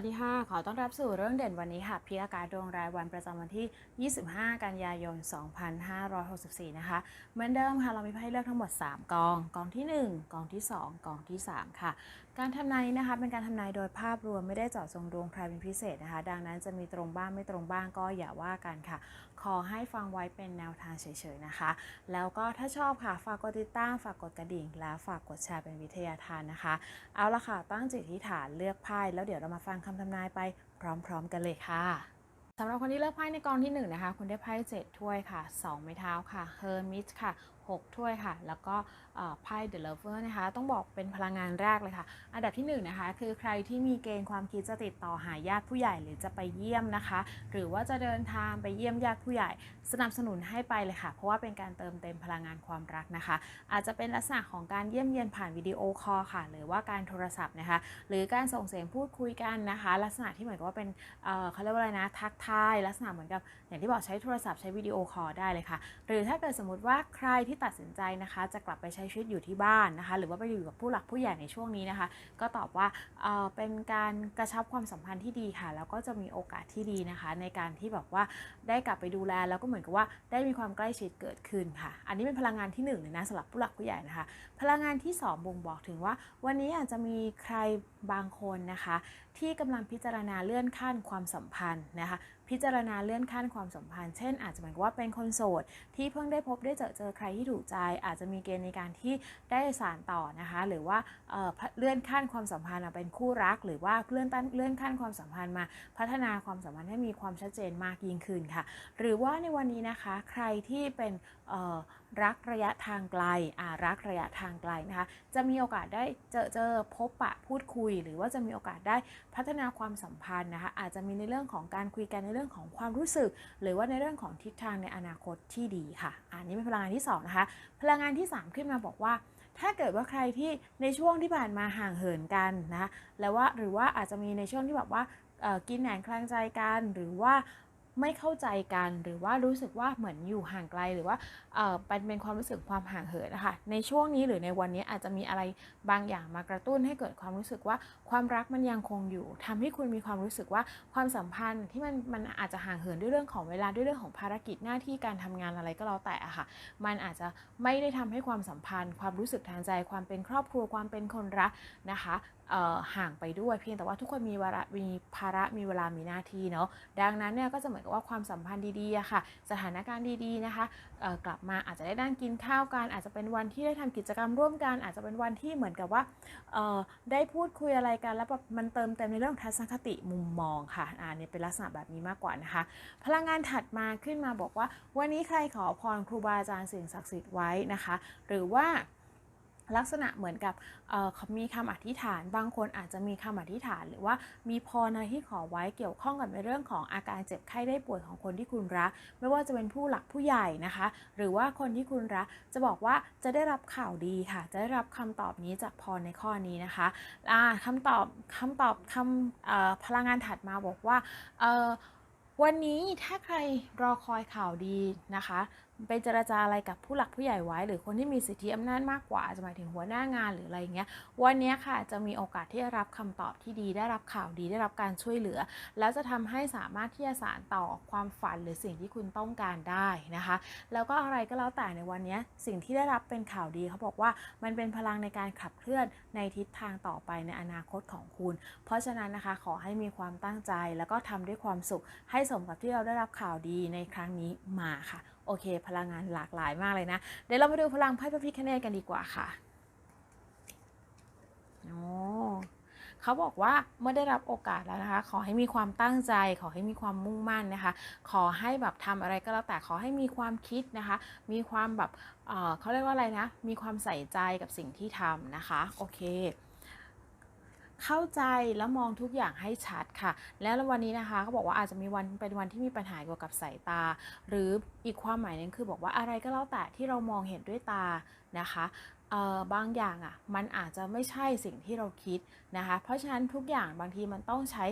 วัสดีค่ะ ขอต้อนรับสู่เรื่องเด่นวันนี้ค่ะพิอาการดวงรายวันประจำวันที่ 25 กันยายน 2564 นะคะ เหมือนเดิมค่ะ เรามีไพ่เลือกทั้งหมด 3 กอง กองที่ 1 กองที่ 2 กองที่ 3 ค่ะ การทำนายนะคะเป็นการทำนายโดยภาพรวมไม่ได้เจาะจงดวงใครเป็นพิเศษนะคะ ดังนั้นจะมีตรงบ้างไม่ตรงบ้างก็อย่าว่ากันค่ะ ขอให้ฟังไว้เป็นแนวทางเฉยๆนะคะ แล้วก็ถ้าชอบค่ะฝากกดติดตามฝากกดกระดิ่ง และฝากกดแชร์เป็นวิทยาทานนะคะ เอาละค่ะตั้งจิตอธิษฐานเลือกไพ่แล้วเดี๋ยวเรามาฟังคำทำนายไปพร้อม ๆ กันเลยค่ะสำหรับคนที่เลือกไพ่ในกองที่1นะคะคุณได้ไพ่7ถ้วยค่ะ 2 ไม้เท้าค่ะเฮอร์มิสค่ะ 6 ถ้วยค่ะ แล้วก็ไพ่เดอะเลเวอร์นะคะ ต้องบอกเป็นพลังงานแรกเลยค่ะ อันดับที่1นนะคะ คือใครที่มีเกณฑ์ความคิดจะติดต่อหาญาติผู้ใหญ่หรือจะไปเยี่ยมนะคะ หรือว่าจะเดินทางไปเยี่ยมญาติผู้ใหญ่ สนับสนุนให้ไปเลยค่ะ เพราะว่าเป็นการเติมเต็มพลังงานความรักนะคะ อาจจะเป็นลักษณะของการเยี่ยมเยียนผ่านวิดีโอคอลค่ะ หรือว่าการโทรศัพท์นะคะ หรือการส่งเสียงพูดคุยกันนะคะ ลักษณะที่เหมือนกับว่าเป็นเขาเรียกว่าอะไรนะ ทักทาย ลักษณะเหมือนกับอย่างที่บอกใช้โทรศัพท์ใช้วิดีโอคอลได้เลยค่ะ หรือถ้าเกิดสมมติว่าใครที่ตัดสินใจนะคะ จะกลับไปใช้ชีวิตอยู่ที่บ้านนะคะ หรือว่าไปอยู่กับผู้หลักผู้ใหญ่ในช่วงนี้นะคะ ก็ตอบว่าเออเป็นการกระชับความสัมพันธ์ที่ดีค่ะ แล้วก็จะมีโอกาสที่ดีนะคะ ในการที่แบบว่าได้กลับไปดูแลแล้วก็เหมือนกับว่าได้มีความใกล้ชิดเกิดขึ้นค่ะ อันนี้เป็นพลังงานที่หนึ่งเลยนะสำหรับผู้หลักผู้ใหญ่นะคะ พลังงานที่สองบ่งบอกถึงว่า วันนี้อาจจะมีใครบางคนนะคะ ที่กำลังพิจารณาเลื่อนขั้นความสัมพันธ์นะคะ พิจารณาเลื่อนขั้นความสัมพันธ์ เช่น อาจจะหมายความว่าเป็นคนโสด ที่เพิ่งได้พบได้เจอเจอใครที่ถูกใจ อาจจะมีเกณฑ์ในการที่ได้สานต่อนะคะ หรือว่าเเลื่อนขั้นความสัมพันธ์มาเป็นคู่รัก หรือว่าเลื่อนตั้นเลื่อนขั้นความสัมพันธ์มา พัฒนาความสัมพันธ์ให้มีความชัดเจนมากยิ่งขึ้นค่ะ หรือว่าในวันนี้นะคะ ใครที่เป็น รักระยะทางไกลอารักระยะทางไกลนะคะ จะมีโอกาสได้เจอเจอพบปะพูดคุย หรือว่าจะมีโอกาสได้พัฒนาความสัมพันธ์นะคะ อาจจะมีในเรื่องของการคุยกันในเรื่องของความรู้สึก หรือว่าในเรื่องของทิศทางในอนาคตที่ดีค่ะ อันนี้เป็นพลังงานที่สองนะคะ พลังงานที่สามขึ้นมาบอกว่า ถ้าเกิดว่าใครที่ในช่วงที่ผ่านมาห่างเหินกันนะะแล้วว่าหรือว่าอาจจะมีในช่วงที่แบบว่ากินแหนงคลางใจกัน หรือว่า ไม่เข้าใจกันหรือว่ารู้สึกว่าเหมือนอยู่ห่างไกลหรือว่าเออเป็นเป็นความรู้สึกความห่างเหินนะคะในช่วงนี้หรือในวันนี้อาจจะมีอะไรบางอย่างมากระตุ้นให้เกิดความรู้สึกว่าความรักมันยังคงอยู่ทำให้คุณมีความรู้สึกว่าความสัมพันธ์ที่มันมันอาจจะห่างเหินด้วยเรื่องของเวลาด้วยเรื่องของภารกิจหน้าที่การทำงานอะไรก็แล้วแต่อะค่ะ มันอาจจะไม่ได้ทำให้ความสัมพันธ์ ความรู้สึกทางใจ ความเป็นครอบครัวความเป็นคนรักนะคะ ห่างไปด้วยเพียงแต่ว่าทุกคนมีวาระมีภาระมีเวลามีหน้าที่เนาะดังนั้นเนี่ยก็จะเหมือนกับว่าความสัมพันธ์ดีๆค่ะ สถานการณ์ดีๆนะคะกลับมาอาจจะได้นั่งกินข้าวกัน อาจจะเป็นวันที่ได้ทำกิจกรรมร่วมกัน อาจจะเป็นวันที่เหมือนกับว่าได้พูดคุยอะไรกัน แล้วแบบมันเติมเต็มในเรื่องทัศนคติมุมมองค่ะอ่าเนี่ยเป็นลักษณะแบบนี้มากกว่านะคะ พลังงานถัดมาขึ้นมาบอกว่า วันนี้ใครขอพรครูบาอาจารย์สิ่งศักดิ์สิทธิ์ไว้นะคะ หรือว่า ลักษณะเหมือนกับเขามีคำอธิษฐาน บางคนอาจจะมีคำอธิษฐาน หรือว่ามีพรอะไรที่ขอไว้เกี่ยวข้องกับในเรื่องของอาการเจ็บไข้ได้ป่วยของคนที่คุณรัก ไม่ว่าจะเป็นผู้หลักผู้ใหญ่นะคะ หรือว่าคนที่คุณรักจะบอกว่าจะได้รับข่าวดีค่ะ จะได้รับคำตอบนี้จากพรในข้อนี้นะคะอ่าคำตอบคำตอบคำพลังงานถัดมาบอกว่าวันนี้ถ้าใครรอคอยข่าวดีนะคะ ไปเจรจาอะไรกับผู้หลักผู้ใหญ่ไว้ หรือคนที่มีสิทธิอำนาจมากกว่าจะหมายถึงหัวหน้างานหรืออะไรเงี้ยวันนี้ค่ะจะมีโอกาสที่จะรับคำตอบที่ดี ได้รับข่าวดีได้รับการช่วยเหลือ แล้วจะทำให้สามารถที่จะสานต่อความฝันหรือสิ่งที่คุณต้องการได้นะคะ แล้วก็อะไรก็แล้วแต่ในวันนี้สิ่งที่ได้รับเป็นข่าวดีเขาบอกว่ามันเป็นพลังในการขับเคลื่อนในทิศทางต่อไปในอนาคตของคุณ เพราะฉะนั้นนะคะขอให้มีความตั้งใจแล้วก็ทำด้วยความสุข ให้สมกับที่เราได้รับข่าวดีในครั้งนี้มาค่ะ โอเค พลังงานหลากหลายมากเลยนะ เดี๋ยวเรามาดูพลังไพ่พระพิฆเนศกันดีกว่าค่ะโอ้เขาบอกว่าเมื่อได้รับโอกาสแล้วนะคะ ขอให้มีความตั้งใจ ขอให้มีความมุ่งมั่นนะคะ ขอให้แบบทำอะไรก็แล้วแต่ขอให้มีความคิดนะคะ มีความแบบเเขาเรียกว่าอะไรนะ มีความใส่ใจกับสิ่งที่ทำนะคะ โอเค เข้าใจแล้วมองทุกอย่างให้ชัดค่ะ แล้ววันนี้นะคะเขาบอกว่าอาจจะมีวันเป็นวันที่มีปัญหาเกี่ยวกับสายตา หรืออีกความหมายนึงคือบอกว่าอะไรก็แล้วแต่ที่เรามองเห็นด้วยตานะคะเอ่อบางอย่างอะมันอาจจะไม่ใช่สิ่งที่เราคิดนะคะ เพราะฉะนั้นทุกอย่างบางทีมันต้องใช้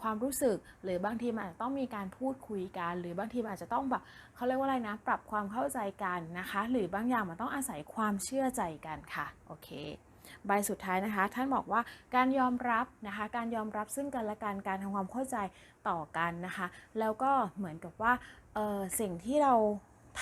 ความรู้สึก หรือบางทีมันอาจจะต้องมีการพูดคุยกัน หรือบางทีมันอาจจะต้องแบบเขาเรียกว่าอะไรนะ ปรับความเข้าใจกันนะคะ หรือบางอย่างมันต้องอาศัยความเชื่อใจกันค่ะ โอเค ใบสุดท้ายนะคะ ท่านบอกว่าการยอมรับนะคะ การยอมรับซึ่งกันและกันการทำความเข้าใจต่อกันนะคะ แล้วก็เหมือนกับว่าเออสิ่งที่เรา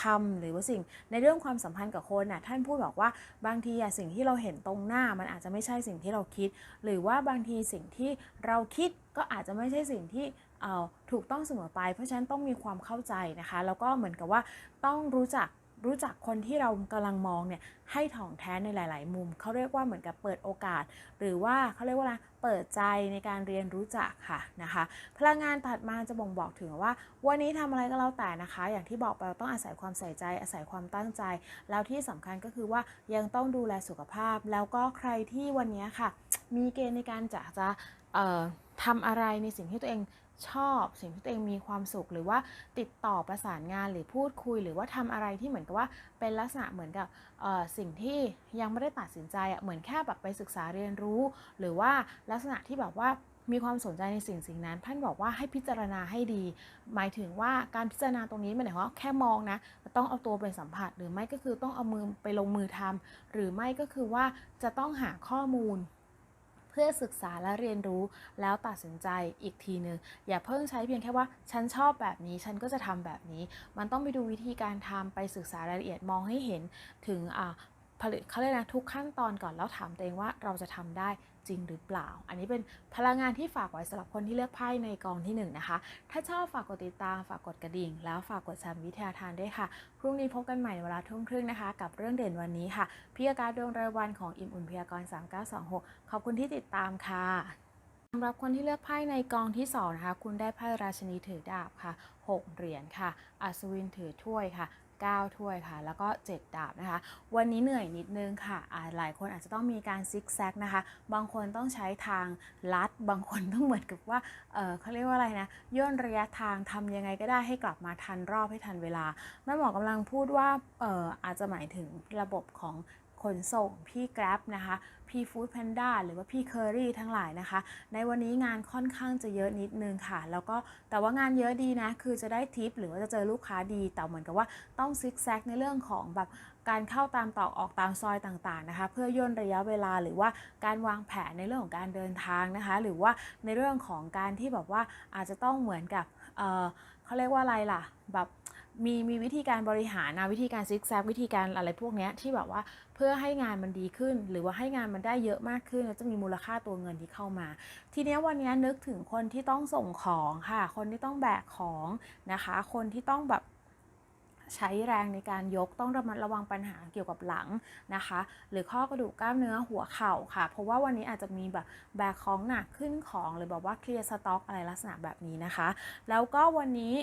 ทำหรือว่าสิ่งในเรื่องความสัมพันธ์กับคนน่ะท่านพูดบอกว่าบางทีอะสิ่งที่เราเห็นตรงหน้ามันอาจจะไม่ใช่สิ่งที่เราคิด หรือว่าบางทีสิ่งที่เราคิดก็อาจจะไม่ใช่สิ่งที่เอ่อถูกต้องเสมอไป เพราะฉะนั้นต้องมีความเข้าใจนะคะ แล้วก็เหมือนกับว่าต้องรู้จัก รู้จักคนที่เรากำลังมองเนี่ยให้ถ่องแท้ในหลาย ๆ มุม เขาเรียกว่าเหมือนกับเปิดโอกาส หรือว่าเขาเรียกว่าอะไรเปิดใจในการเรียนรู้จักค่ะนะคะ พลังงานถัดมาจะบ่งบอกถึงว่า วันนี้ทำอะไรก็แล้วแต่นะคะ อย่างที่บอกไปเราต้องอาศัยความใส่ใจ อาศัยความตั้งใจ แล้วที่สำคัญก็คือว่ายังต้องดูแลสุขภาพ แล้วก็ใครที่วันนี้ค่ะ มีเกณฑ์ในการจะจะทำอะไรในสิ่งที่ตัวเอง ชอบ สิ่งที่ตัวเองมีความสุขหรือว่าติดต่อประสานงานหรือพูดคุย หรือว่าทำอะไรที่เหมือนกับว่าเป็นลักษณะเหมือนกับสิ่งที่ยังไม่ได้ตัดสินใจอะเหมือนแค่แบบไปศึกษาเรียนรู้ หรือว่าลักษณะที่แบบว่ามีความสนใจในสิ่งสิ่งนั้นท่านบอกว่าให้พิจารณาให้ดี หมายถึงว่าการพิจารณาตรงนี้ไม่ได้หมายความว่าแค่มองนะต้องเอาตัวเป็นสัมผัส หรือไม่ก็คือต้องเอามือไปลงมือทำหรือไม่ก็คือว่าจะต้องหาข้อมูล เพื่อศึกษาและเรียนรู้แล้วตัดสินใจอีกทีหนึ่งอย่าเพิ่งใช้เพียงแค่ว่า ฉันชอบแบบนี้ฉันก็จะทำแบบนี้ มันต้องไปดูวิธีการทำไปศึกษารายละเอียดมองให้เห็นถึงผลิตเขาเรียกนะทุกขั้นตอนก่อนแล้วถามตัวเองว่าเราจะทำได้ จริงหรือเปล่า อันนี้เป็นพลังงานที่ฝากไว้สำหรับคนที่เลือกไพ่ในกองที่1นนะคะ ถ้าชอบฝากกดติดตาม ฝากกดกระดิ่ง แล้วฝากกดแซัมวิทยาทานด้วยค่ะ พรุ่งนี้พบกันใหม่เวลาทุ่มครึ่งนะคะ กับเรื่องเด่นวันนี้ค่ะ พิยาการดวงรายวันของอิมอุ่นพยากรณ์3926 ขอบคุณที่ติดตามค่ะสำหรับคนที่เลือกไพ่ในกองที่2นะคะ คุณได้ไพ่ราชินีถือดาบค่ะ 6 เหรียญค่ะ อัศวินถือถ้วยค่ะ 9 ถ้วยค่ะ แล้วก็ 7 ดาบนะคะ วันนี้เหนื่อยนิดนึงค่ะหลายคนอาจจะต้องมีการซิกแซกนะคะ บางคนต้องใช้ทางลัด บางคนต้องเหมือนกับว่าเเขาเรียกว่าอะไรนะ ย่นระยะทางทำยังไงก็ได้ให้กลับมาทันรอบให้ทันเวลา แม่หมอกำลังพูดว่าอออาจจะหมายถึงระบบของขนส่งพี่ Grab นะคะ พี่ฟู้ดแพนด้าหรือว่าพี่เคอรี่ทั้งหลายนะคะ ในวันนี้งานค่อนข้างจะเยอะนิดนึงค่ะ แล้วก็แต่ว่างานเยอะดีนะ คือจะได้ทิปหรือว่าจะเจอลูกค้าดี แต่เหมือนกับว่าต้องซิกแซกในเรื่องของแบบการเข้าตามตอกออกตามซอยต่างๆนะคะ เพื่อย่นระยะเวลาหรือว่าการวางแผนในเรื่องของการเดินทางนะคะ หรือว่าในเรื่องของการที่แบบว่าอาจจะต้องเหมือนกับเเขาเรียกว่าอะไรล่ะ แบบ มีมีวิธีการบริหารนะวิธีการซิกแซกวิธีการอะไรพวกนี้ที่แบบว่าเพื่อให้งานมันดีขึ้น หรือว่าให้งานมันได้เยอะมากขึ้นแล้วจะมีมูลค่าตัวเงินที่เข้ามา ทีเนี้ยวันนี้นึกถึงคนที่ต้องส่งของค่ะ คนที่ต้องแบกของนะคะ คนที่ต้องแบบใช้แรงในการยกต้องระมัดระวังปัญหาเกี่ยวกับหลังนะคะ หรือข้อกระดูกกล้ามเนื้อหัวเข่าค่ะ เพราะว่าวันนี้อาจจะมีแบบแบกของหนักขึ้นของหรือแบบว่าเคลียร์สต็อกอะไรลักษณะแบบนี้นะคะ แล้วก็วันนี้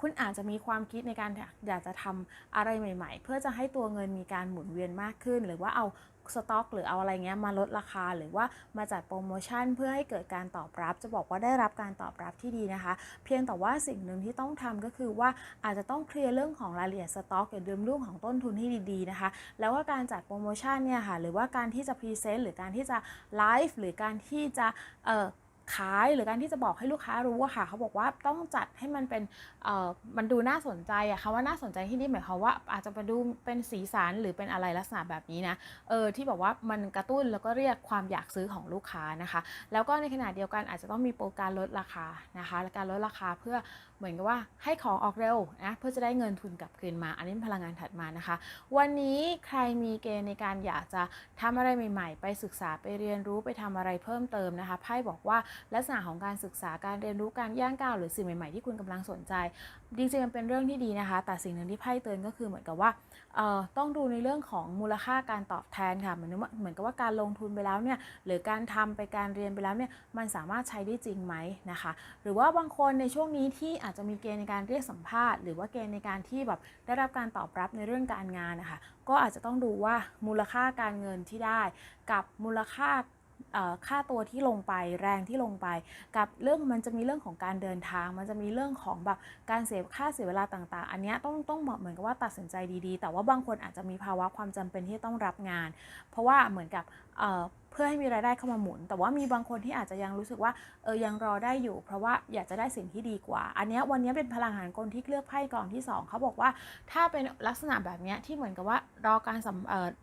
คุณอาจจะมีความคิดในการอยากจะทำอะไรใหม่ ๆ เพื่อจะให้ตัวเงินมีการหมุนเวียนมากขึ้น หรือว่าเอาสต็อกหรือเอาอะไรเงี้ยมาลดราคาหรือว่ามาจัดโปรโมชั่นเพื่อให้เกิดการตอบรับ จะบอกว่าได้รับการตอบรับที่ดีนะคะ เพียงแต่ว่าสิ่งหนึ่งที่ต้องทำก็คือว่าอาจจะต้องเคลียร์เรื่องของรายละเอียดสต็อกอย่าลืมเรื่องของต้นทุนที่ดีๆนะคะ แล้วว่าการจัดโปรโมชั่นเนี่ยค่ะหรือว่าการที่จะพรีเซนต์หรือการที่จะไลฟ์หรือการที่จะเอ่อ ขายหรือการที่จะบอกให้ลูกค้ารู้อะค่ะ เขาบอกว่าต้องจัดให้มันเป็นเอ่อมันดูน่าสนใจอะค่ะว่าน่าสนใจที่นี่หมายความว่าอาจจะไปดูเป็นสีสันหรือเป็นอะไรลักษณะแบบนี้นะเออที่แบบว่ามันกระตุ้นแล้วก็เรียกความอยากซื้อของลูกค้านะคะ แล้วก็ในขณะเดียวกันอาจจะต้องมีโปรการลดราคานะคะและการลดราคาเพื่อเหมือนกับว่าให้ของออกเร็วนะเพื่อจะได้เงินทุนกลับคืนมา อันนี้เป็นพลังงานถัดมานะคะ วันนี้ใครมีเกณฑ์ในการอยากจะทำอะไรใหม่ ๆ ไปศึกษาไปเรียนรู้ไปทำอะไรเพิ่มเติมนะคะไพ่บอกว่าลักษณะของการศึกษาการเรียนรู้การย่างก้าวหรือสิ่งใหม่ ๆ ที่คุณกำลังสนใจจริงๆมันเป็นเรื่องที่ดีนะคะ แต่สิ่งหนึ่งที่ไพ่เตือนก็คือเหมือนกับว่าต้องดูในเรื่องของมูลค่าการตอบแทนค่ะเหมือนว่าเหมือนกับว่าการลงทุนไปแล้วเนี่ยหรือการทำไปการเรียนไปแล้วเนี่ยมันสามารถใช้ได้จริงไหมนะคะ หรือว่าบางคนในช่วงนี้ที่อาจจะมีเกณฑ์ในการเรียกสัมภาษณ์ หรือว่าเกณฑ์ในการที่แบบได้รับการตอบรับในเรื่องการงานนะคะก็อาจจะต้องดูว่ามูลค่าการเงินที่ได้ กับมูลค่า ค่าตัวที่ลงไปแรงที่ลงไป กับเรื่องมันจะมีเรื่องของการเดินทาง มันจะมีเรื่องของแบบการเสียค่าเสียเวลาต่างๆ อันนี้ต้องต้องเหมือนกับว่าตัดสินใจดีๆ แต่ว่าบางคนอาจจะมีภาวะความจำเป็นที่ต้องรับงาน เพราะว่าเหมือนกับ พื่อให้มีรายได้เข้ามาหมุน แต่ว่ามีบางคนที่อาจจะยังรู้สึกว่าเออยังรอได้อยู่ เพราะว่าอยากจะได้สิ่งที่ดีกว่า อันนี้วันนี้เป็นพลังงานกลที่เลือกไพ่กองที่สองเขาบอกว่า ถ้าเป็นลักษณะแบบนี้ที่เหมือนกับว่ารอการ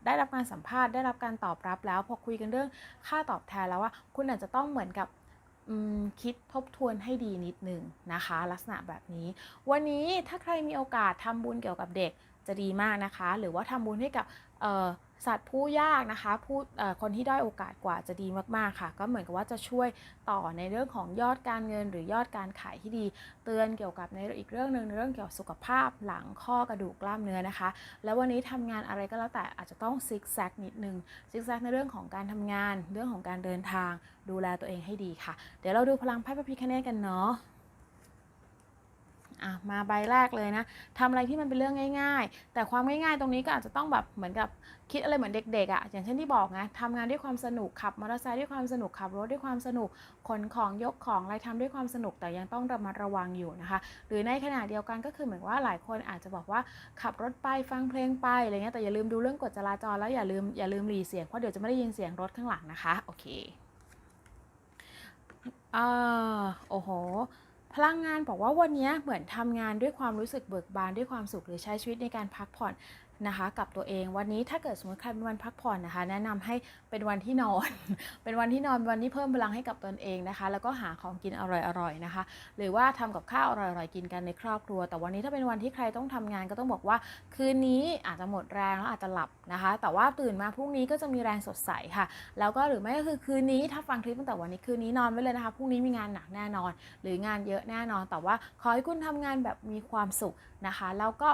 ได้รับการสัมภาษณ์ได้รับการตอบรับแล้วพอคุยกันเรื่องค่าตอบแทนแล้วว่าคุณอาจจะต้องเหมือนกับคิดทบทวนให้ดีนิดนึงนะคะ ลักษณะแบบนี้ วันนี้ถ้าใครมีโอกาสทำบุญเกี่ยวกับเด็กจะดีมากนะคะ หรือว่าทำบุญให้กับ สัตว์ผู้ยากนะคะผู้คนที่ด้อยโอกาสกว่าจะดีมากๆค่ะ ก็เหมือนกับว่าจะช่วยต่อในเรื่องของยอดการเงิน หรือยอดการขายที่ดี เตือนเกี่ยวกับในอีกเรื่องหนึ่งในเรื่องเกี่ยวกับสุขภาพหลังข้อกระดูกกล้ามเนื้อนะคะ แล้ววันนี้ทำงานอะไรก็แล้วแต่อาจจะต้องซิกแซกนิดนึงซิกแซกในเรื่องของการทำงาน เรื่องของการเดินทาง ดูแลตัวเองให้ดีค่ะ เดี๋ยวเราดูพลังไพ่พระพิคเนตกันเนาะ อะมาใบแรกเลยนะทำอะไรที่มันเป็นเรื่องง่าย ๆ แต่ความง่ายๆ ตรงนี้ก็อาจจะต้องแบบเหมือนกับคิดอะไรเหมือนเด็กๆอะ่ะอย่างเช่นที่บอกนะทำงานด้วยความสนุกขับมอเตอร์ไซค์ด้วยความสนุกขับรถด้วยความสนุกขนของยกของอะไรทำด้วยความสนุกแต่ยังต้องระมัดระวังอยู่นะคะ หรือในขณะเดียวกันก็คือเหมือนว่าหลายคนอาจจะบอกว่าขับรถไปฟังเพลงไปอะไรเงี้ยแต่อย่าลืมดูเรื่องกฎจราจรแล้วอย่าลืมอย่าลืมหลีเสียงเพราะเดี๋ยวจะไม่ได้ยินเสียงรถข้างหลังนะคะโอเคอ่าโอ้โห พลังงานบอกว่าวันนี้เหมือนทำงานด้วยความรู้สึกเบิกบานด้วยความสุขหรือใช้ชีวิตในการพักผ่อน นะคะกับตัวเองวันนี้ถ้าเกิดสมมติใครเป็นวันพักผ่อนนะคะ แนะนำให้เป็นวันที่นอน เป็นวันที่นอนวันที่เพิ่มพลังให้กับตนเองนะคะ แล้วก็หาของกินอร่อยๆนะคะ หรือว่าทำกับข้าวอร่อยๆกินกันในครอบครัว แต่วันนี้ถ้าเป็นวันที่ใครต้องทำงานก็ต้องบอกว่า คืนนี้อาจจะหมดแรงแล้วอาจจะหลับนะคะ แต่ว่าตื่นมาพรุ่งนี้ก็จะมีแรงสดใสค่ะ แล้วก็หรือไม่ก็คือคืนนี้ถ้าฟังคลิปตั้งแต่วันนี้คืนนี้นอนไว้เลยนะคะพรุ่งนี้มีงานหนักแน่นอน หรือ งานเยอะแน่นอน แต่ว่าขอให้คุณทำงานแบบมีความสุขนะคะ แล้วก็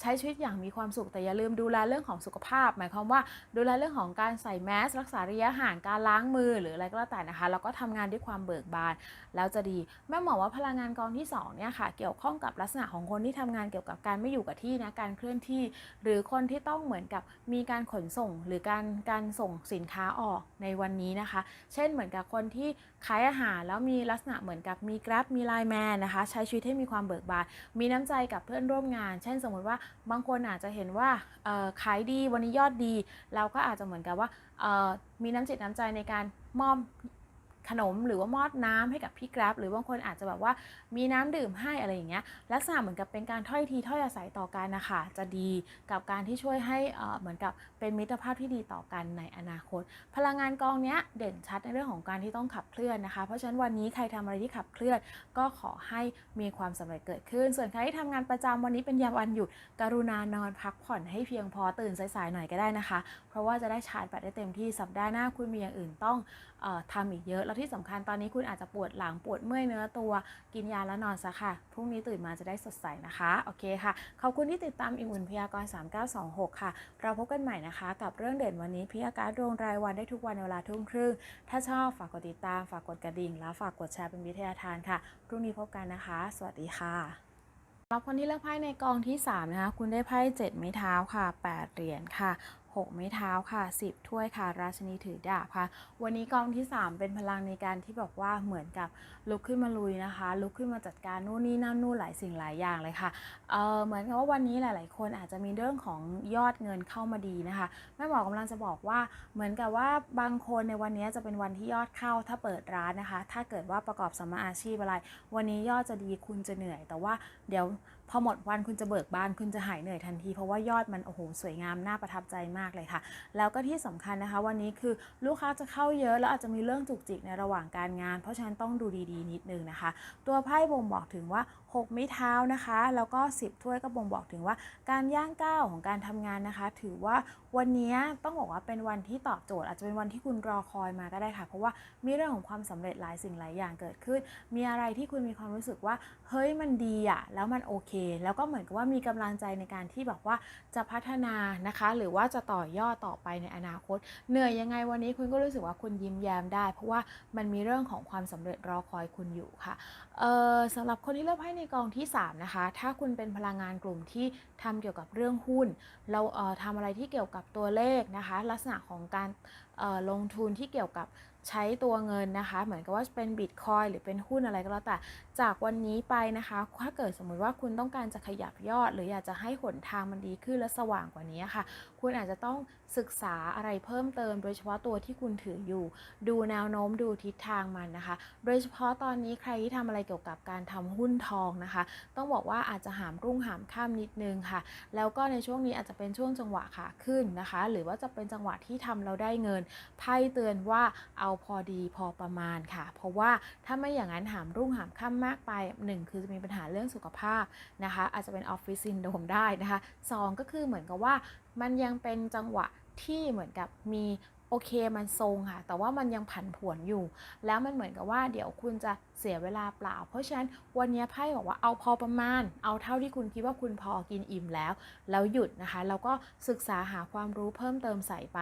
ใช้ชีวิตอย่างมีความสุขแต่อย่าลืมดูแลเรื่องของสุขภาพ หมายความว่าดูแลเรื่องของการใส่แมสรักษาระยะห่างการล้างมือหรืออะไรก็แล้วแต่นะคะแล้วก็ทำงานด้วยความเบิกบาน แล้วจะดีแม่หมอว่าพลังงานกองที่2เนี่ยค่ะเกี่ยวข้องกับลักษณะของคนที่ทำงานเกี่ยวกับการไม่อยู่กับที่นะการเคลื่อนที่ หรือคนที่ต้องเหมือนกับมีการขนส่ง หรือการการส่งสินค้าออกในวันนี้นะคะ เช่นเหมือนกับคนที่ขายอาหารแล้วมีลักษณะเหมือนกับมี Grab มี Line Man นะคะใช้ชีวิตให้มีความเบิกบานมีน้ำใจกับเพื่อนร่วมงาน เช่นสมมติว่าบางคนอาจจะเห็นว่าขายดีวันนี้ยอดดี เราก็อาจจะเหมือนกับว่ามีน้ำจิตน้ำใจในการมอบ ขนมหรือว่ามอดน้ำให้กับพี่กราฟหรือบางคนอาจจะแบบว่ามีน้ำดื่มให้อะไรอย่างเงี้ยลักษณะเหมือนกับเป็นการถ้อยทีถ้อยอาศัยต่อกันนะคะจะดีกับการที่ช่วยให้เหมือนกับเป็นมิตรภาพที่ดีต่อกันในอนาคต พลังงานกองเนี้ยเด่นชัดในเรื่องของการที่ต้องขับเคลื่อนนะคะ เพราะฉะนั้นวันนี้ใครทำอะไรที่ขับเคลื่อน ก็ขอให้มีความสำเร็จเกิดขึ้น ส่วนใครที่ทำงานประจำวันนี้เป็นยามวันหยุดกรุณานอนพักผ่อนให้เพียงพอตื่นสายๆหน่อยก็ได้นะคะ เพราะว่าจะได้ชาร์จแบตได้เต็มที่สัปดาห์หน้าคุณมีอย่างอื่นต้อง ทำอีกเยอะ แล้วที่สำคัญตอนนี้คุณอาจจะปวดหลังปวดเมื่อยเนื้อตัว กินยาแล้วนอนซะค่ะ พรุ่งนี้ตื่นมาจะได้สดใสนะคะ โอเคค่ะ ขอบคุณที่ติดตามอิ่มอุ่นพยากรณ์3926 ค่ะ เราพบกันใหม่นะคะ กับเรื่องเด่นวันนี้พยากรณ์ดวงรายวันได้ทุกวันในเวลาทุ่มครึ่ง ถ้าชอบฝากกดติดตาม ฝากกดกระดิ่ง แล้วฝากกดแชร์เป็นวิทยาทานค่ะ พรุ่งนี้พบกันนะคะ สวัสดีค่ะรับคนที่เลือกไพ่ในกองที่ 3 นะคะ คุณได้ไพ่7ไม้เท้าค่ะ 8 เหรียญค่ะ 6 ไม้เท้าค่ะ 10 ถ้วยค่ะ ราชนีถือดาบค่ะ วันนี้กองที่ 3 เป็นพลังในการที่บอกว่าเหมือนกับลุกขึ้นมาลุยนะคะ ลุกขึ้นมาจัดการนู่นนี่นั่นนู่นหลายสิ่งหลายอย่างเลยค่ะ เออเหมือนกับว่าวันนี้หลาย ๆ คนอาจจะมีเรื่องของยอดเงินเข้ามาดีนะคะแม่หมอกำลังจะบอกว่าเหมือนกับว่าบางคนในวันนี้จะเป็นวันที่ยอดเข้าถ้าเปิดร้านนะคะ ถ้าเกิดว่าประกอบสมมาอาชีพอะไร วันนี้ยอดจะดีคุณจะเหนื่อย แต่ว่าเดี๋ยว พอหมดวันคุณจะเบิกบานคุณจะหายเหนื่อยทันที เพราะว่ายอดมันโอ้โหสวยงามน่าประทับใจมากเลยค่ะ แล้วก็ที่สำคัญนะคะ วันนี้คือลูกค้าจะเข้าเยอะแล้วอาจจะมีเรื่องจุกจิกในระหว่างการงาน เพราะฉะนั้นต้องดูดีๆ นิดนึงนะคะ ตัวไพ่บ่งบอกถึงว่า 6 ไม้เท้านะคะ แล้วก็ 10 ถ้วยก็บ่งบอกถึงว่าการย่างก้าวของการทำงานนะคะ ถือว่า วันนี้ต้องบอกว่าเป็นวันที่ตอบโจทย์ อาจจะเป็นวันที่คุณรอคอยมาก็ได้ค่ะ เพราะว่ามีเรื่องของความสำเร็จหลายสิ่งหลายอย่างเกิดขึ้น มีอะไรที่คุณมีความรู้สึกว่า เฮ้ยมันดีอะแล้วมันโอเค แล้วก็เหมือนกับว่ามีกำลังใจในการที่แบบว่าจะพัฒนานะคะ หรือว่าจะต่อยอดต่อไปในอนาคต เหนื่อยยังไงวันนี้คุณก็รู้สึกว่าคุณยิ้มแย้มได้ เพราะว่ามันมีเรื่องของความสำเร็จรอคอยคุณอยู่ค่ะเอ่อสำหรับคนที่เลือกไพ่ในกองที่ 3 นะคะ ถ้าคุณเป็นพลังงานกลุ่มที่ทำเกี่ยวกับเรื่องหุ้น เราเอ่อทำอะไรที่เกี่ยวกับตัวเลขนะคะ ลักษณะของการลงทุนที่เกี่ยวกับใช้ตัวเงินนะคะ เหมือนกับว่าเป็นบิตคอยหรือเป็นหุ้นอะไรก็แล้วแต่ จากวันนี้ไปนะคะถ้าเกิดสมมุติว่าคุณต้องการจะขยับยอด หรืออยากจะให้หนทางมันดีขึ้นและสว่างกว่านี้ค่ะ คุณอาจจะต้องศึกษาอะไรเพิ่มเติม โดยเฉพาะตัวที่คุณถืออยู่ ดูแนวโน้มดูทิศทางมันนะคะ โดยเฉพาะตอนนี้ใครที่ทำอะไรเกี่ยวกับการทำหุ้นทองนะคะ ต้องบอกว่าอาจจะหามรุ่งหามข้ามนิดนึงค่ะ แล้วก็ในช่วงนี้อาจจะเป็นช่วงจังหวะขาขึ้นนะคะ หรือว่าจะเป็นจังหวะที่ทำเราได้เงินไพ่เตือนว่าเอาพอดีพอประมาณค่ะ เพราะว่าถ้าไม่อย่างนั้นหามรุ่งหามค่ำมากไปหนึ่งคือจะมีปัญหาเรื่องสุขภาพนะคะ อาจจะเป็นออฟฟิศซินโดมได้นะคะสองก็คือเหมือนกับว่ามันยังเป็นจังหวะที่เหมือนกับมี โอเคมันทรงค่ะ แต่ว่ามันยังผันผวนอยู่ แล้วมันเหมือนกับว่าเดี๋ยวคุณจะเสียเวลาเปล่า เพราะฉะนั้นวันนี้ไพ่บอกว่าเอาพอประมาณ เอาเท่าที่คุณคิดว่าคุณพอกินอิ่มแล้ว แล้วหยุดนะคะ แล้วก็ศึกษาหาความรู้เพิ่มเติมใส่ไป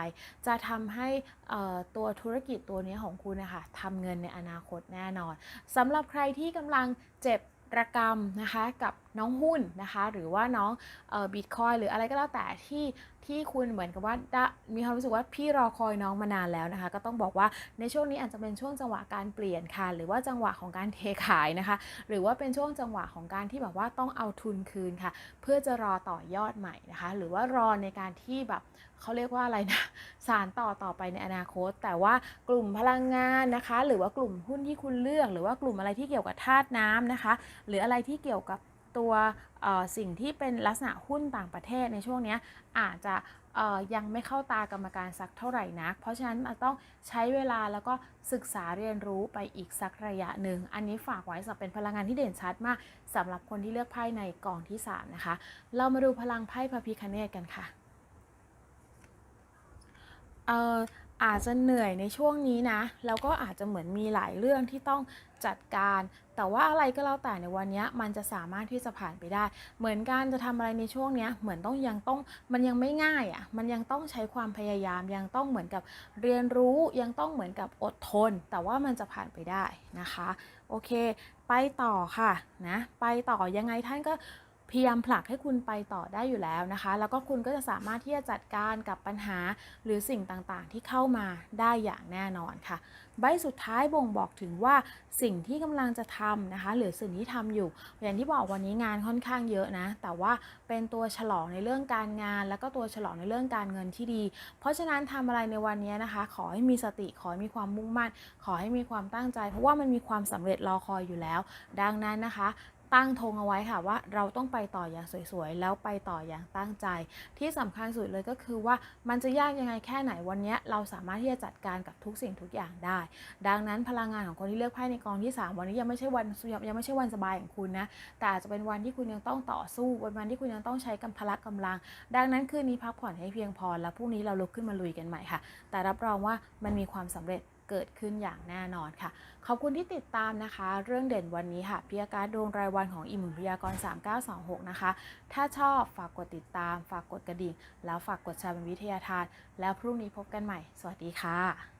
จะทำให้ตัวธุรกิจตัวนี้ของคุณนะคะทำเงินในอนาคตแน่นอนสำหรับใครที่กำลังเจ็บระกรรมนะคะกับน้องหุ้นนะคะ หรือว่าน้องบิตคอยหรืออะไรก็แล้วแต่ที่ ที่คุณเหมือนกับว่ามีความรู้สึกว่าพี่รอคอยน้องมานานแล้วนะคะ ก็ต้องบอกว่าในช่วงนี้อาจจะเป็นช่วงจังหวะการเปลี่ยนค่ะ หรือว่าจังหวะของการเทขายนะคะ หรือว่าเป็นช่วงจังหวะของการที่แบบว่าต้องเอาทุนคืนค่ะ เพื่อจะรอต่อยอดใหม่นะคะ หรือว่ารอในการที่แบบเขาเรียกว่าอะไรนะสารต่อต่อไปในอนาคต แต่ว่ากลุ่มพลังงานนะคะ หรือว่ากลุ่มหุ้นที่คุณเลือก หรือว่ากลุ่มอะไรที่เกี่ยวกับธาตุน้ำนะคะ หรืออะไรที่เกี่ยวกับตัว สิ่งที่เป็นลักษณะหุ้นต่างประเทศในช่วงนี้อาจจะยังไม่เข้าตากรรมการสักเท่าไหร่นัก เพราะฉะนั้นต้องใช้เวลาแล้วก็ศึกษาเรียนรู้ไปอีกสักระยะหนึ่ง อันนี้ฝากไว้สำหรับเป็นพลังงานที่เด่นชัดมากสำหรับคนที่เลือกไพ่ในกองที่ 3 นะคะ เรามาดูพลังไพ่พระพิคเนตกันค่ะ อาจจะเหนื่อยในช่วงนี้นะ แล้วก็อาจจะเหมือนมีหลายเรื่องที่ต้องจัดการ แต่ว่าอะไรก็แล้วแต่ในวันนี้มันจะสามารถที่จะผ่านไปได้ เหมือนการจะทำอะไรในช่วงนี้เหมือนต้องยังต้องมันยังไม่ง่ายอะ่ะ มันยังต้องใช้ความพยายาม ยังต้องเหมือนกับเรียนรู้ยังต้องเหมือนกับอดทน แต่ว่ามันจะผ่านไปได้นะคะ โอเค ไปต่อค่ะนะ ไปต่อยังไงท่านก็ พยายามผลักให้คุณไปต่อได้อยู่แล้วนะคะ แล้วก็คุณก็จะสามารถที่จะจัดการกับปัญหาหรือสิ่งต่างๆ ที่เข้ามาได้อย่างแน่นอนค่ะ ใบสุดท้ายบ่งบอกถึงว่าสิ่งที่กำลังจะทำนะคะ หรือสิ่งที่ทำอยู่ อย่างที่บอกวันนี้งานค่อนข้างเยอะนะ แต่ว่าเป็นตัวฉลองในเรื่องการงาน แล้วก็ตัวฉลองในเรื่องการเงินที่ดี เพราะฉะนั้นทำอะไรในวันนี้นะคะ ขอให้มีสติ ขอให้มีความมุ่งมั่น ขอให้มีความตั้งใจ เพราะว่ามันมีความสำเร็จรอคอยอยู่แล้ว ดังนั้นนะคะ ตั้งธงเอาไว้ค่ะว่าเราต้องไปต่ออย่างสวยๆ แล้วไปต่ออย่างตั้งใจ ที่สำคัญสุดเลยก็คือว่ามันจะยากยังไงแค่ไหนวันนี้เราสามารถที่จะจัดการกับทุกสิ่งทุกอย่างได้ ดังนั้นพลังงานของคนที่เลือกไพ่ในกองที่ 3 วันนี้ยังไม่ใช่วันยังไม่ใช่วันสบายของคุณนะแต่อาจจะเป็นวันที่คุณยังต้องต่อสู้วันวันที่คุณยังต้องใช้กำพละกำลัง ดังนั้นคืนนี้พักผ่อนให้เพียงพอแล้วพรุ่งนี้เราลุกขึ้นมาลุยกันใหม่ค่ะ แต่รับรองว่ามันมีความสำเร็จ เกิดขึ้นอย่างแน่นอนค่ะ ขอบคุณที่ติดตามนะคะ เรื่องเด่นวันนี้ค่ะพิยาการดวงรายวันของอิมมุนพยากร 3926 นะคะ ถ้าชอบฝากกดติดตาม ฝากกดกระดิ่ง แล้วฝากกดแชร์เป็นวิทยาทาน แล้วพรุ่งนี้พบกันใหม่ สวัสดีค่ะ